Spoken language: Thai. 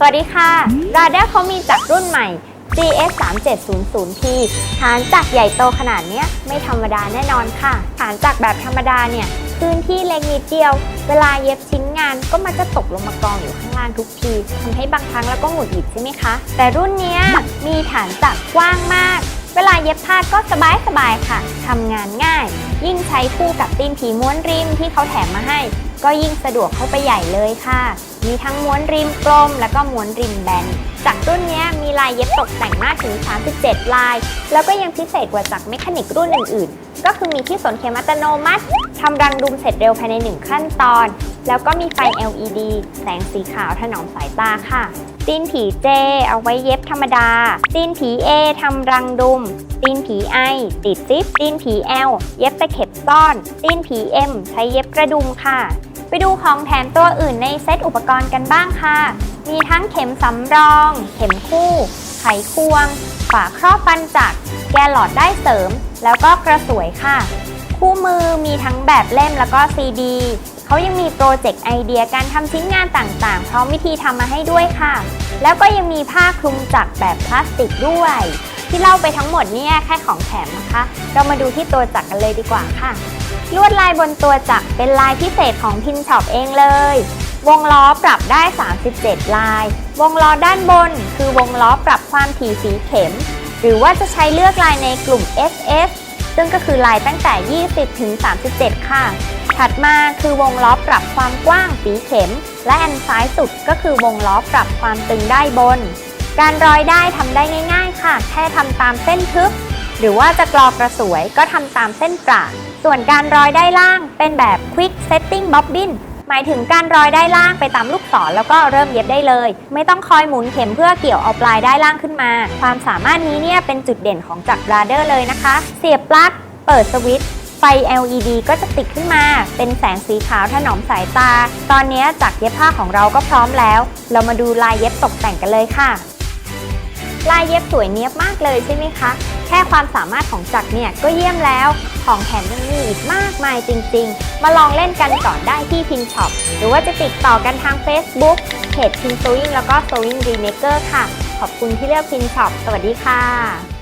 สวัสดีค่ะ r a d a เขามีจักรรุ่นใหม่ GS 3700P ฐานจักรใหญ่โตขนาดเนี้ยไม่ธรรมดาแน่นอนค่ะ ฐานจักรแบบธรรมดาเนี่ยพื้นที่เล็กนิดเดียว เวลาเย็บชิ้นงานก็มักจะตกลงมากองอยู่ข้างล่างทุกทีทำให้บางครั้งแล้วก็หงุดหงิดใช่ไหมคะ แต่รุ่นเนี้ยมีฐานจักรกว้างมาก เวลาเย็บผ้าก็สบายสบายค่ะทำงานง่าย ยิ่งใช้คู่กับตีนผีม้วนริมที่เขาแถมมาให้ ก็ยิ่งสะดวกเข้าไปใหญ่เลยค่ะ มีทั้งม้วนริมกลม แล้วก็ม้วนริมแบน จากรุ่นนี้มีลายเย็บตกแต่งมากถึง 37 ลาย แล้วก็ยังพิเศษกว่าจากเมคานิกรุ่นอื่น ๆ ก็คือมีที่สนเข็มอัตโนมัติทำรังดุมเสร็จเร็วภายใน 1 ขั้นตอน แล้วก็มีไฟ LED แสงสีขาวถนอมสายตาค่ะตีนผี J เอาไว้เย็บธรรมดา ตีนผี A ทำรังดุม ตีนผี I ติดซิปตีนผี L เย็บตะเข็บซ่อน ตีนผี M ใช้เย็บกระดุมค่ะ ไปดูของแถมตัวอื่นในเซตอุปกรณ์กันบ้างค่ะ มีทั้งเข็มสำรอง เข็มคู่ ไขควง ฝาครอบฟันจักร แกนหลอดได้เสริม แล้วก็กระสวยค่ะ คู่มือมีทั้งแบบเล่มแล้วก็ซีดีเขายังมีโปรเจกต์ไอเดียการทำชิ้นงานต่างๆ พร้อมวิธีทำมาให้ด้วยค่ะ แล้วก็ยังมีผ้าคลุมจักรแบบพลาสติกด้วย ที่เล่าไปทั้งหมดเนี่ยแค่ของแถมนะคะ เรามาดูที่ตัวจักรกันเลยดีกว่าค่ะ ลวดลายบนตัวจักรเป็นลายพิเศษของพินช็อปเองเลย วงล้อปรับได้ 37 ลาย วงล้อด้านบน คือวงล้อปรับความถี่สีเข็ม หรือว่าจะใช้เลือกลายในกลุ่ม SS ซึ่งก็คือลายตั้งแต่ 20 ถึง 37 ค่ะ ถัดมาคือวงล้อปรับความกว้างสีเข็ม และอันซ้ายสุดก็คือวงล้อปรับความตึงได้บน การร้อยได้ทำได้ง่าย ๆ ค่ะ แค่ทำตามเส้นทึบ หรือว่าจะกรอกระสวยก็ทำตามเส้นประส่วนการร้อยได้ล่างเป็นแบบ Quick Setting Bobbin หมายถึงการร้อยได้ล่างไปตามลูกศรแล้วก็เริ่มเย็บได้เลย ไม่ต้องคอยหมุนเข็มเพื่อเกี่ยวเอาปลายได้ล่างขึ้นมา ความสามารถนี้เนี่ยเป็นจุดเด่นของจักรบราเดอร์เลยนะคะ เสียบปลั๊กเปิดสวิตช์ไฟ LED ก็จะติดขึ้นมา เป็นแสงสีขาวถนอมสายตา ตอนนี้จักรเย็บผ้าของเราก็พร้อมแล้ว เรามาดูลายเย็บตกแต่งกันเลยค่ะ ลายเย็บสวยเนียบมากเลยใช่ไหมคะ แค่ความสามารถของจักรเนี่ยก็เยี่ยมแล้ว ของแถมยังมีอีกมากมายจริง ๆ มาลองเล่นกันก่อนได้ที่พินช็อปหรือว่าจะติดต่อกันทาง Facebook เพจพินโซวิงแล้วก็โซวิ่งรีเมเกอร์ค่ะ ขอบคุณที่เลือกพินช็อปสวัสดีค่ะ